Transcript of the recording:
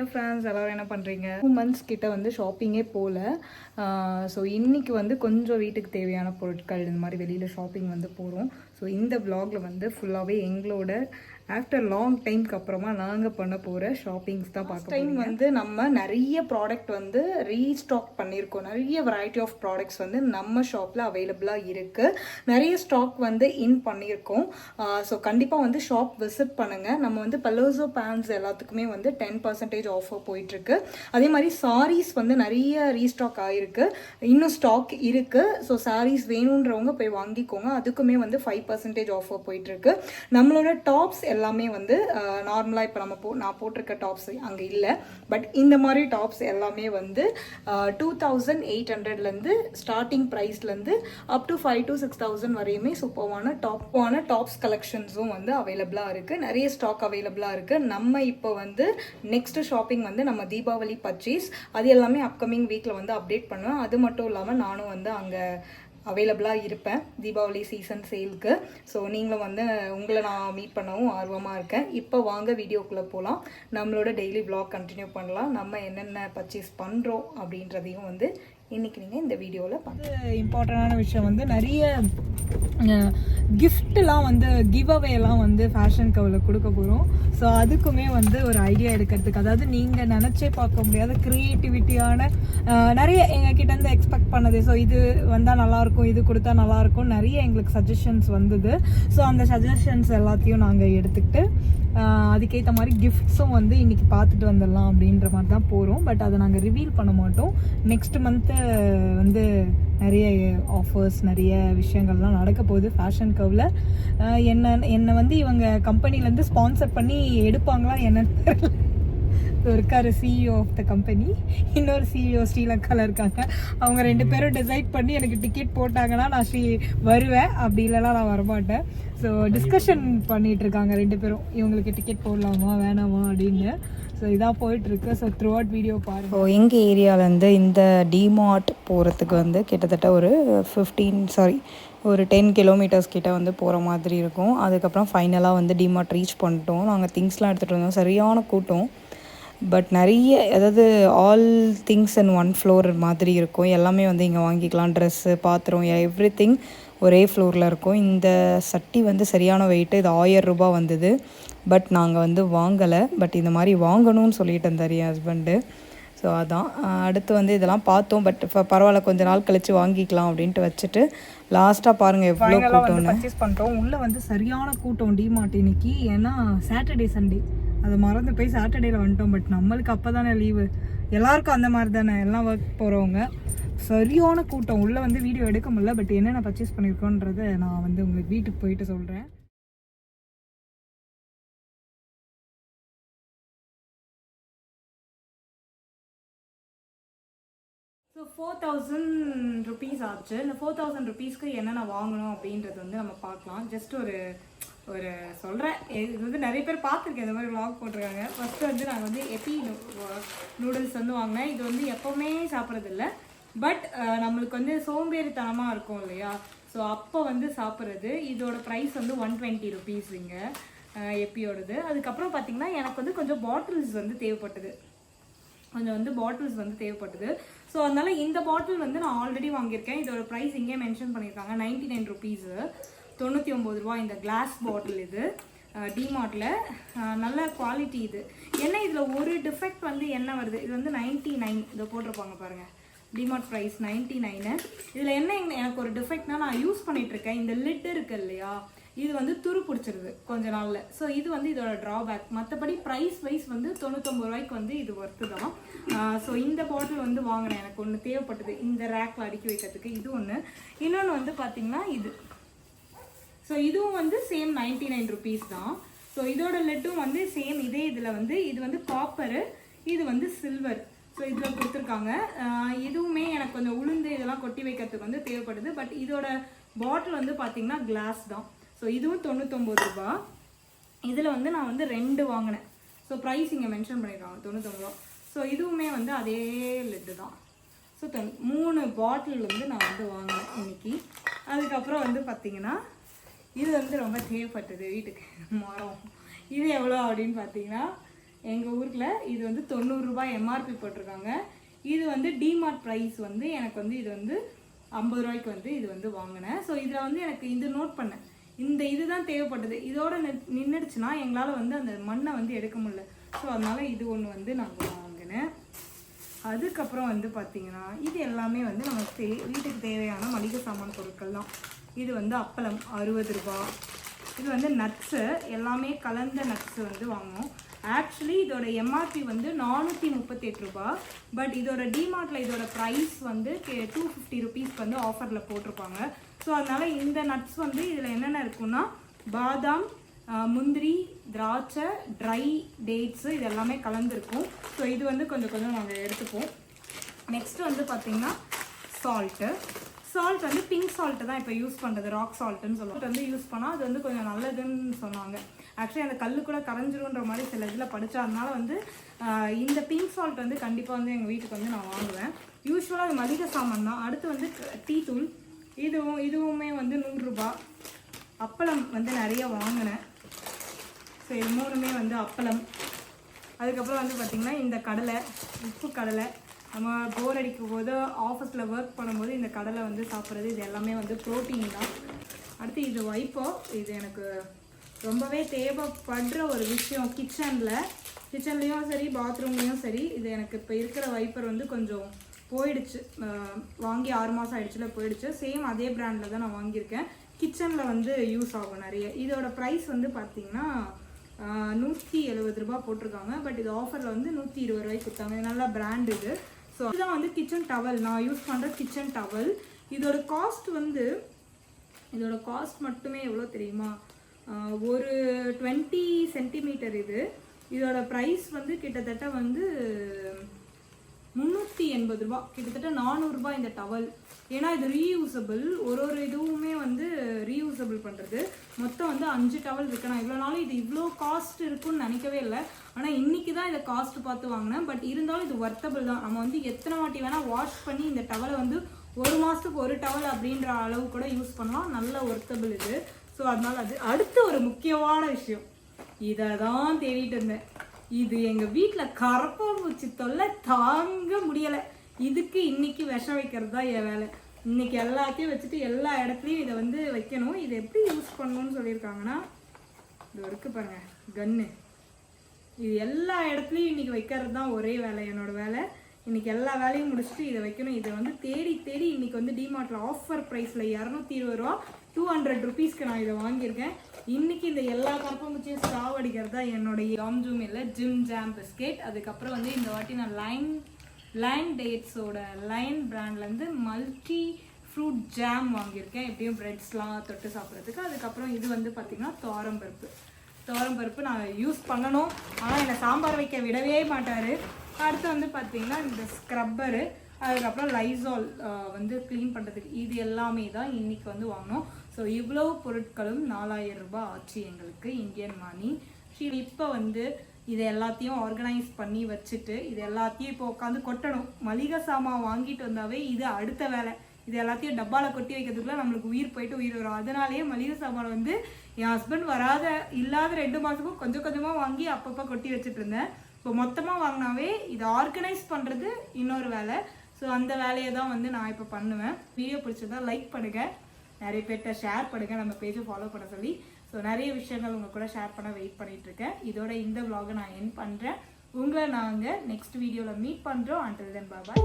Dear friends எல்லோரும் என்ன பண்ணுறீங்க டூ மந்த்ஸ் கிட்ட வந்து ஷாப்பிங்கே போகல ஸோ இன்னைக்கு வந்து கொஞ்சம் வீட்டுக்கு தேவையான பொருட்கள் இந்த மாதிரி வெளியில் ஷாப்பிங் வந்து போகிறோம் ஸோ இந்த vlogல வந்து ஃபுல்லாகவே எங்களோட ஆஃப்டர் லாங் டைம்க்கு அப்புறமா நாங்கள் பண்ண போகிற ஷாப்பிங்ஸ் தான் பார்க்க டைம் வந்து நம்ம நிறைய ப்ராடக்ட் வந்து ரீஸ்டாக் பண்ணியிருக்கோம். நிறைய வெரைட்டி ஆஃப் ப்ராடக்ட்ஸ் வந்து நம்ம ஷாப்பில் அவைலபிளாக இருக்குது நிறைய ஸ்டாக் வந்து இன் பண்ணியிருக்கோம். ஸோ கண்டிப்பாக வந்து ஷாப் விசிட் பண்ணுங்கள் நம்ம வந்து பலோசோ பேண்ட்ஸ் எல்லாத்துக்குமே வந்து டென் பர்சன்டேஜ் ஆஃபர் போயிட்டுருக்கு. அதே மாதிரி சாரீஸ் வந்து நிறைய ரீஸ்டாக் ஆகிருக்கு இன்னும் ஸ்டாக் இருக்குது ஸோ சாரீஸ் வேணுன்றவங்க போய் வாங்கிக்கோங்க. அதுக்குமே வந்து ஃபைவ் பர்சன்டேஜ் ஆஃபர் போயிட்டுருக்கு. நம்மளோட டாப்ஸ் எல்லாமே எல்லாமே வந்து நார்மலாக இப்போ நம்ம போ நான் போட்டிருக்க டாப்ஸ் அங்கே இல்லை. பட் இந்த மாதிரி டாப்ஸ் எல்லாமே வந்து டூ தௌசண்ட் எயிட் ஹண்ட்ரட்லேருந்து starting ப்ரைஸ்லேருந்து up to five to six thousand வரையுமே சூப்பர்வான டாப்பான டாப்ஸ் கலெக்ஷன்ஸும் வந்து அவைலபிளாக இருக்குது நிறைய ஸ்டாக் அவைலபிளாக இருக்குது நம்ம இப்போ வந்து நெக்ஸ்ட் ஷாப்பிங் வந்து நம்ம தீபாவளி பர்ச்சேஸ் அது எல்லாமே அப்கமிங் வீக்கில் வந்து அப்டேட் பண்ணுவேன். அது மட்டும் இல்லாமல் நானும் வந்து அங்கே அவைலபிளாக இருப்பேன். தீபாவளி சீசன் சேலுக்கு ஸோ நீங்களும் வந்து உங்களை நான் மீட் பண்ணவும் ஆர்வமாக இருக்கேன். இப்போ வாங்க வீடியோக்குள்ளே போகலாம் நம்மளோட டெய்லி vlog கண்டினியூ பண்ணலாம். நம்ம என்னென்ன பர்ச்சேஸ் பண்ணுறோம் அப்படின்றதையும் வந்து இன்றைக்கி நீங்கள் இந்த வீடியோவில் பார்த்து இம்பார்ட்டண்டான விஷயம் வந்து நிறைய கிஃப்ட்லாம் வந்து கிவ் அவேலாம் வந்து ஃபேஷன் கவில் கொடுக்க போகிறோம் ஸோ அதுக்குமே வந்து ஒரு ஐடியா எடுக்கிறதுக்கு. அதாவது நீங்கள் நினச்சே பார்க்க முடியாத க்ரியேட்டிவிட்டியான நிறைய எங்ககிட்ட இருந்து எக்ஸ்பெக்ட் பண்ணது. ஸோ இது வந்தால் நல்லாயிருக்கும் இது கொடுத்தா நல்லாயிருக்கும். நிறைய எங்களுக்கு சஜஷன்ஸ் வந்தது. ஸோ அந்த சஜஷன்ஸ் எல்லாத்தையும் நாங்கள் எடுத்துக்கிட்டு அதுக்கேற்ற மாதிரி கிஃப்ட்ஸும் வந்து இன்றைக்கி பார்த்துட்டு வந்துடலாம் அப்படின்ற மாதிரி தான் போகிறோம் பட் அதை நாங்கள் ரிவீல் பண்ண மாட்டோம். நெக்ஸ்ட் மந்த்து வந்து நிறைய ஆஃபர்ஸ் நிறைய விஷயங்கள்லாம் நடக்க போகுது ஃபேஷன் கவில் என்ன என்னை வந்து இவங்க கம்பெனிலேருந்து ஸ்பான்சர் பண்ணி எடுப்பாங்களா என்னன்னு தெரியல. இருக்காரு சிஇஓ ஆஃப் த கம்பெனி இன்னொரு சிஇஓ ஸ்ரீலங்காவில் இருக்காங்க. அவங்க ரெண்டு பேரும் டிசைட் பண்ணி எனக்கு டிக்கெட் போட்டாங்கன்னா நான் ஸ்ரீ வருவேன். அப்படி இல்லைனா நான் வரமாட்டேன். ஸோ டிஸ்கஷன் பண்ணிட்டு இருக்காங்க ரெண்டு பேரும். இவங்களுக்கு டிக்கெட் போடலாமா வேணாமா அப்படின்னு. ஸோ இதான் போயிட்டு இருக்கு ஸோ த்ரூ அவுட் வீடியோ பாருங்க ஸோ எங்கள் ஏரியாவிலேருந்து இந்த டிமார்ட் போகிறதுக்கு வந்து கிட்டத்தட்ட ஒரு ஃபிஃப்டீன் சாரி ஒரு டென் கிலோமீட்டர்ஸ் கிட்ட வந்து போகிற மாதிரி இருக்கும். அதுக்கப்புறம் ஃபைனலாக வந்து டிமார்ட் ரீச் பண்ணிட்டோம். நாங்கள் திங்ஸ்லாம் எடுத்துகிட்டு வந்தோம். சரியான கூட்டம். பட் நிறைய அதாவது all things in one floor மாதிரி இருக்கும். எல்லாமே வந்து இங்கே வாங்கிக்கலாம். ட்ரெஸ்ஸு பாத்திரம் எவ்ரி திங் ஒரே ஃப்ளோரில் இருக்கும். இந்த சட்டி வந்து சரியான வெயிட்டு இது ஆயிரம் ரூபாய் வந்தது. பட் நாங்கள் வந்து வாங்கலை. பட் இந்த மாதிரி வாங்கணும்னு சொல்லிட்டு இருந்தார் என் ஹஸ்பண்டு ஸோ அதான். அடுத்து வந்து இதெல்லாம் பார்த்தோம். பட் இப்போ பரவாயில்ல. கொஞ்ச நாள் கழித்து வாங்கிக்கலாம் அப்படின்ட்டு வச்சுட்டு லாஸ்ட்டாக பாருங்கள் எவ்வளோ கூட்டம்னு. பர்ச்சேஸ் பண்ணிட்டோம் உள்ளே வந்து சரியான கூட்டம் டிமார்ட் இன்னைக்கு. ஏன்னா சாட்டர்டே சண்டே அது மறந்து போய் சாட்டர்டேல வந்துட்டோம். பட் நம்மளுக்கு அப்போ தானே லீவு எல்லாருக்கும் அந்த மாதிரி தானே. எல்லாம் ஒர்க் போகிறவங்க சரியான கூட்டம். உள்ளே வந்து வீடியோ எடுக்க முடியல. பட் என்னென்ன பர்ச்சேஸ் பண்ணியிருக்கோன்றதை நான் வந்து உங்களுக்கு வீட்டுக்கு போயிட்டு சொல்கிறேன் ஸோ ஃபோர் தௌசண்ட் ருபீஸ் ஆச்சு. இந்த ஃபோர் தௌசண்ட் ருபீஸ்க்கு என்னென்ன வாங்கணும் அப்படின்றது வந்து நம்ம பார்க்கலாம். ஜஸ்ட் ஒரு ஒரு சொல்கிறேன் இது வந்து நிறைய பேர் பார்த்துருக்கேன் இந்த மாதிரி vlog போட்டிருக்காங்க. ஃபஸ்ட்டு வந்து நான் வந்து எப்பி நூடுல்ஸ் வந்து வாங்கினேன். இது வந்து எப்போவுமே சாப்பிட்றதில்ல. பட் நம்மளுக்கு வந்து சோம்பேறித்தனமாக இருக்கும் இல்லையா? ஸோ அப்போ வந்து சாப்பிட்றது. இதோட ப்ரைஸ் வந்து ஒன் டுவெண்ட்டி ருபீஸ் இங்கே எப்பியோடது. அதுக்கப்புறம் பார்த்தீங்கன்னா எனக்கு வந்து கொஞ்சம் பாட்டில்ஸ் வந்து தேவைப்பட்டது. கொஞ்சம் வந்து பாட்டில்ஸ் வந்து தேவைப்பட்டது. ஸோ அதனால் இந்த பாட்டில் வந்து நான் ஆல்ரெடி வாங்கியிருக்கேன். இதோட ப்ரைஸ் இங்கே மென்ஷன் பண்ணியிருக்காங்க. நைன்டி நைன் ருபீஸு தொண்ணூற்றி ஒம்பது ரூபா இந்த கிளாஸ் பாட்டில் இது. டிமார்ட்டில் நல்ல குவாலிட்டி இது. என்ன இதில் ஒரு டிஃபெக்ட் வந்து என்ன வருது? இது வந்து நைன்ட்டி நைன் இதை போட்டிருப்பாங்க பாருங்கள் டிமார்ட் ப்ரைஸ் நைன்ட்டி நைனு இதில் என்ன எனக்கு ஒரு டிஃபெக்ட்னா நான் யூஸ் பண்ணிகிட்ருக்கேன் இருக்கேன் இந்த லிட் இருக்கு இல்லையா? இது வந்து துரு பிடிச்சிருது கொஞ்ச நாளில். ஸோ இது வந்து இதோட ட்ராபேக் மற்றபடி ப்ரைஸ் வைஸ் வந்து தொண்ணூத்தொம்பது ரூபாய்க்கு வந்து இது ஒர்த்து தான். ஸோ இந்த பாட்டில் வந்து வாங்கினேன் எனக்கு ஒன்று தேவைப்பட்டது. இந்த ரேக்கில் அடுக்கி வைக்கிறதுக்கு இது ஒன்று இன்னொன்று வந்து பார்த்திங்கன்னா இது. ஸோ இதுவும் வந்து சேம் நைன்டி நைன் ருபீஸ் தான். ஸோ இதோட லெட்டும் வந்து சேம் இதே இதில் வந்து இது வந்து காப்பரு இது வந்து சில்வர் ஸோ இதில் கொடுத்துருக்காங்க. இதுவுமே எனக்கு கொஞ்சம் உளுந்து இதெல்லாம் கொட்டி வைக்கிறதுக்கு வந்து தேவைப்படுது. பட் இதோட பாட்டில் வந்து பார்த்தீங்கன்னா கிளாஸ் தான். ஸோ இதுவும் தொண்ணூத்தொம்பது ரூபா. இதில் வந்து நான் வந்து ரெண்டு வாங்கினேன். ஸோ ப்ரைஸ் இங்கே மென்ஷன் பண்ணியிருக்காங்க. தொண்ணூத்தொம்பது ரூபா. ஸோ இதுவுமே வந்து அதே லெட்டு தான். ஸோ மூணு பாட்டில் வந்து நான் வந்து வாங்கினேன் இன்னைக்கு. அதுக்கப்புறம் வந்து பார்த்தீங்கன்னா இது வந்து ரொம்ப தேவைப்பட்டது வீட்டுக்கு. மரம். இது எவ்வளோ அப்படின்னு பார்த்தீங்கன்னா எங்கள் ஊரில் இது வந்து தொண்ணூறுரூபா எம்ஆர்பி போட்டிருக்காங்க. இது வந்து டிமார்ட் ப்ரைஸ் வந்து எனக்கு வந்து இது வந்து ஐம்பது ரூபாய்க்கு வந்து இது வந்து வாங்கினேன். ஸோ இதில் வந்து எனக்கு இது நோட் பண்ணேன். இந்த இதுதான் தேவைப்பட்டது. இதோட நி- எங்களால் வந்து அந்த மண்ணை வந்து எடுக்க முடியல. ஸோ அதனால் இது ஒன்று வந்து நாங்கள் வாங்கினேன். அதுக்கப்புறம் வந்து பார்த்தீங்கன்னா இது எல்லாமே வந்து நம்ம தே வீட்டுக்கு தேவையான மளிகை சாமான் பொருட்கள் தான் இது வந்து அப்பளம் அறுபது ரூபா. இது வந்து நட்ஸு எல்லாமே கலந்த நட்ஸு வந்து வாங்கினோம் ஆக்சுவலி இதோட எம்ஆர்பி வந்து நானூற்றி முப்பத்தெட்டு ரூபா. பட் இதோட டிமார்ட்டில் இதோட ப்ரைஸ் வந்து டூ ஃபிஃப்டி ருபீஸ்க்கு வந்து ஆஃபரில் போட்டிருப்பாங்க. ஸோ அதனால் இந்த நட்ஸ் வந்து இதில் என்னென்ன இருக்குன்னா பாதாம் முந்திரி திராட்சை ட்ரை டேட்ஸு இது எல்லாமே கலந்துருக்கும். ஸோ இது வந்து கொஞ்சம் கொஞ்சம் நாங்கள் எடுத்துப்போம். நெக்ஸ்ட் வந்து பார்த்தீங்கன்னா சால்ட்டு சால்ட் வந்து பிங்க் சால்ட்டு தான் இப்போ யூஸ் பண்ணுறது ராக் சால்ட்டுன்னு சொல்லுவோம் வந்து யூஸ் பண்ணால் அது வந்து கொஞ்சம் நல்லதுன்னு சொன்னாங்க. ஆக்சுவலி அந்த கல் கூட கரைஞ்சிருன்ற மாதிரி சில இதில் படித்தா அதனால வந்து இந்த பிங்க் சால்ட் வந்து கண்டிப்பாக வந்து எங்கள் வீட்டுக்கு வந்து நான் வாங்குவேன். யூஸ்வலாக அது மளிகை சாமான் தான். அடுத்து வந்து டீ தூள். இதுவும் இதுவுமே வந்து நூறுரூபா அப்பளம் வந்து நிறைய வாங்கினேன். ஸோ இது மூணுமே வந்து அப்பளம். அதுக்கப்புறம் வந்து பார்த்திங்கன்னா இந்த கடலை உப்பு கடலை நம்ம போர் அடிக்கும் போது ஆஃபீஸில் ஒர்க் பண்ணும்போது இந்த கடலை வந்து சாப்பிட்றது இது எல்லாமே வந்து ப்ரோட்டீன் தான். அடுத்து இது வைப்போ இது எனக்கு ரொம்பவே தேவைப்படுற ஒரு விஷயம் கிச்சனில் கிச்சன்லேயும் சரி பாத்ரூம்லேயும் சரி இது எனக்கு இப்போ இருக்கிற வைப்பர் வந்து கொஞ்சம் போயிடுச்சு. வாங்கி ஆறு மாதம் ஆயிடுச்சுல போயிடுச்சு. சேம் அதே ப்ராண்டில் தான் நான் வாங்கியிருக்கேன். கிச்சனில் வந்து யூஸ் ஆகும் நிறைய. இதோட ப்ரைஸ் வந்து பார்த்தீங்கன்னா நூற்றி எழுபது ரூபாய் போட்டிருக்காங்க. பட் இது ஆஃபரில் வந்து நூற்றி இருபது ரூபாய்க்கு கொடுத்தாங்க. நல்ல பிராண்ட் இது. ஸோ இதுதான் வந்து கிச்சன் டவல் நான் யூஸ் பண்ணுற கிச்சன் டவல் இதோட காஸ்ட் வந்து இதோட காஸ்ட் மட்டுமே எவ்வளோ தெரியுமா? ஆஹ் ஒரு டுவெண்ட்டி சென்டிமீட்டர் இது. இதோட ப்ரைஸ் வந்து கிட்டத்தட்ட வந்து முந்நூற்றி எண்பது ரூபா. கிட்டத்தட்ட நானூறுரூபா இந்த டவல் ஏன்னா இது ரீயூசபிள் ஒரு ஒரு இதுவுமே வந்து ரீயூசபிள் பண்ணுறது மொத்தம் வந்து அஞ்சு டவல் இருக்கு. நான் இவ்வளோ நாளும் இது இவ்வளோ காஸ்ட் இருக்குன்னு நினைக்கவே இல்லை. ஆனால் இன்றைக்கி தான் இதை காஸ்ட் பார்த்து வாங்கினேன். பட் இருந்தாலும் இது ஒர்த்தபிள் தான். நம்ம வந்து எத்தனை வாட்டி வேணால் வாஷ் பண்ணி இந்த டவலை வந்து ஒரு மாதத்துக்கு ஒரு டவல் அப்படின்ற அளவு கூட யூஸ் பண்ணலாம். நல்ல ஒர்த்தபிள் இது. ஸோ அதனால் அது அடுத்து ஒரு முக்கியமான விஷயம். இதை தான் தேடிட்டு இருந்தேன். இது எங்கள் வீட்டில் கரப்பாம்பூச்சி தொல்லை தாங்க முடியலை. இதுக்கு இன்னைக்கு விஷம் வைக்கிறது தான் என் வேலை. இன்னைக்கு எல்லாத்தையும் வச்சுட்டு எல்லா இடத்துலையும் இதை வந்து வைக்கணும். இதை எப்படி யூஸ் பண்ணணும்னு சொல்லியிருக்காங்கன்னா இது இருக்கு பாருங்க கன்னு. இது எல்லா இடத்துலையும் இன்னைக்கு வைக்கிறது தான் ஒரே வேலை என்னோட வேலை. இன்னைக்கு எல்லா வேலையும் முடிச்சுட்டு இதை வைக்கணும். இதை வந்து தேடி தேடி இன்னைக்கு வந்து டிமார்ட்டில் ஆஃபர் ப்ரைஸில் இரநூத்தி இருபது ரூபா டூ ஹண்ட்ரட் ருபீஸ்க்கு நான் இதை வாங்கியிருக்கேன். இன்னைக்கு இந்த எல்லா கரப்பாம்பூச்சியும் ஸ்டாவ் அடிக்கிறது தான் என்னுடைய ஜாம் ஜூம் இல்லை ஜிம் ஜாம் பிஸ்கெட் அதுக்கப்புறம் வந்து இந்த வாட்டி நான் லைன் லைன் டேட்ஸோட லைன் பிராண்ட்லேருந்து மல்டி ஃப்ரூட் ஜாம் வாங்கியிருக்கேன். எப்படியும் ப்ரெட்ஸ்லாம் தொட்டு சாப்பிட்றதுக்கு. அதுக்கப்புறம் இது வந்து பார்த்திங்கன்னா தோரம்பருப்பு பருப்பு. நான் யூஸ் பண்ணணும். ஆனால் என்னை சாம்பார் வைக்க விடவே மாட்டார். அடுத்து வந்து பார்த்திங்கன்னா இந்த ஸ்க்ரப்பரு அதுக்கப்புறம் லைசால் வந்து க்ளீன் பண்ணுறதுக்கு இது எல்லாமே தான் இன்றைக்கி வந்து வாங்கினோம் ஸோ இவ்வளோ பொருட்களும் நாலாயிரம் ரூபாய் ஆச்சு எங்களுக்கு இந்தியன் மணி சரி இப்போ வந்து இது எல்லாத்தையும் ஆர்கனைஸ் பண்ணி வச்சுட்டு இது எல்லாத்தையும் இப்போ உட்காந்து கொட்டணும். மளிகை சாமான் வாங்கிட்டு வந்தாவே இது அடுத்த வேலை. இது எல்லாத்தையும் டப்பால கொட்டி வைக்கிறதுக்குள்ள நம்மளுக்கு உயிர் போயிட்டு உயிர் வரும். அதனாலேயே மளிகை சாமான் வந்து என் ஹஸ்பண்ட் வராத இல்லாத ரெண்டு மாதமும் கொஞ்சம் கொஞ்சமாக வாங்கி அப்பப்போ கொட்டி வச்சுட்டு இருந்தேன். இப்போ மொத்தமாக வாங்கினாவே இதை ஆர்கனைஸ் பண்ணுறது இன்னொரு வேலை. ஸோ அந்த வேலையை தான் வந்து நான் இப்போ பண்ணுவேன். வீடியோ பிடிச்சிருந்தா லைக் பண்ணுங்க. நிறைய பேர்கிட்ட ஷேர் பண்ணுங்க. நம்ம பேஜை ஃபாலோ பண்ண சொல்லி. ஸோ நிறைய விஷயங்கள் உங்க கூட ஷேர் பண்ண வெயிட் பண்ணிட்டு இருக்கேன். இதோட இந்த vlog-அ நான் என் பண்ணுறேன் உங்களை நாங்கள் நெக்ஸ்ட் வீடியோவில் மீட் பண்ணுறோம் அண்டில் தென் பாபாய்